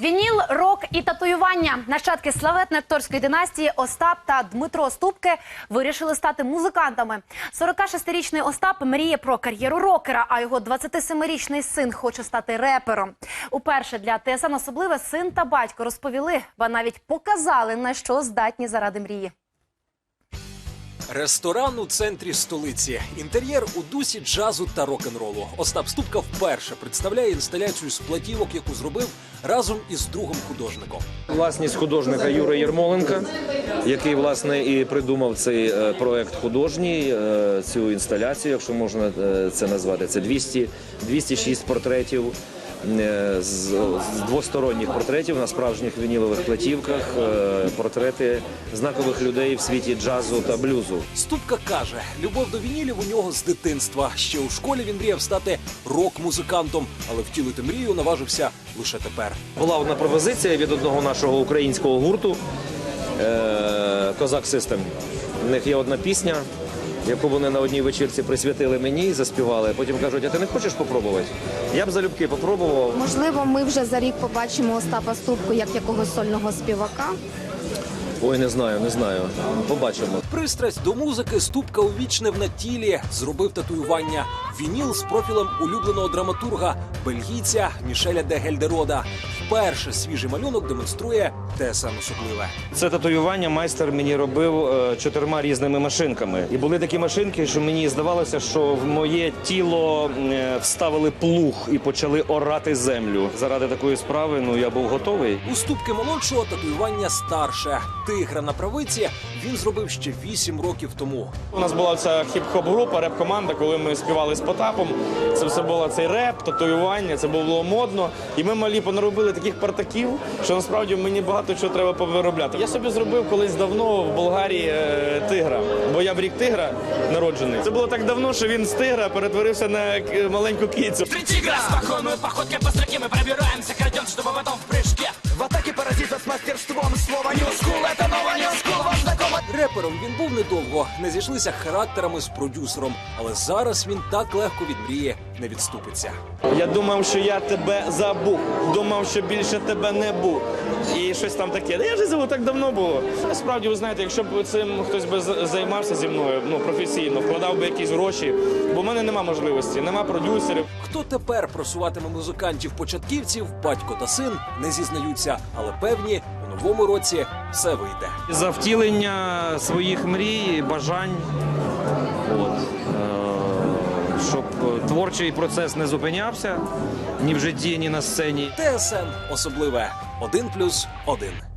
Вініл, рок і татуювання. Нащадки славетної акторської династії Остап та Дмитро Ступки вирішили стати музикантами. 46-річний Остап мріє про кар'єру рокера, а його 27-річний син хоче стати репером. Уперше для ТСН особливе син та батько розповіли, ба навіть показали на що здатні заради мрії. Ресторан у центрі столиці. Інтер'єр у дусі джазу та рок-н-ролу. Остап Ступка вперше представляє інсталяцію з платівок, яку зробив разом із другом художником. Власність художника Юри Єрмоленка, який власне і придумав цей е, проект художній, е, цю інсталяцію, якщо можна е, це назвати. Це 200, 206 портретів. Е, З, двосторонніх портретів на справжніх вінілових платівках, е, портрети знакових людей в світі джазу та блюзу. Ступка каже, любов до вінілів у нього з дитинства. Ще у школі він мріяв стати рок-музикантом, але втілити мрію наважився лише тепер. Була одна пропозиція від одного нашого українського гурту е, Козак Систем. У них є одна пісня, яку вони на одній вечірці присвятили мені і заспівали. Потім кажуть, а ти не хочеш попробувати? Я б залюбки попробував. Можливо, ми вже за рік побачимо Остапа Ступку як якогось сольного співака. Ой, не знаю, не знаю. Побачимо. Пристрасть до музики Ступка увічнив на тілі, зробив татуювання. Вініл з профілем улюбленого драматурга бельгійця Мішеля де Гельдерода. Вперше свіжий малюнок демонструє ТСН особливе. Це татуювання майстер мені робив е, чотирма різними машинками. І були такі машинки, що мені здавалося, що в моє тіло е, вставили плуг і почали орати землю. Заради такої справи ну я був готовий. У Ступки молодшого татуювання старше. Тигра на правиці він зробив ще вісім років тому. У нас була ця хіп-хоп група, реп-команда, коли ми співали з Потапом. Це все було цей реп, татуювання, це було модно. І ми малі понаробили таких партаків, що насправді мені багато чого треба повиробляти. Я собі зробив колись давно в Болгарії е, тигра, бо я в рік тигра народжений. Це було так давно, що він з тигра перетворився на е, маленьку кицю. Три тигра Спокойной походкой по строке мы пробираемся Крадем, чтобы потом в прыжке В атаке паразита с мастерством Слово New School, это новое New School Вам знакомо? Репером він був недовго, не зійшлися характерами з продюсером, але зараз він так легко від мрії не відступиться. Я думав, що я тебе забув. Думав, що більше тебе не був. І щось там таке. Та я вже забув, так давно було. Насправді, ви знаєте, якщо б цим хтось би займався зі мною ну професійно, вкладав би якісь гроші, бо в мене нема можливості, нема продюсерів. Хто тепер просуватиме музикантів-початківців, батько та син не зізнаються, але певні новому році все вийде. За втілення своїх мрій, бажань. От. Е, Щоб творчий процес не зупинявся ні в житті, ні на сцені. ТСН особливе 1+,1.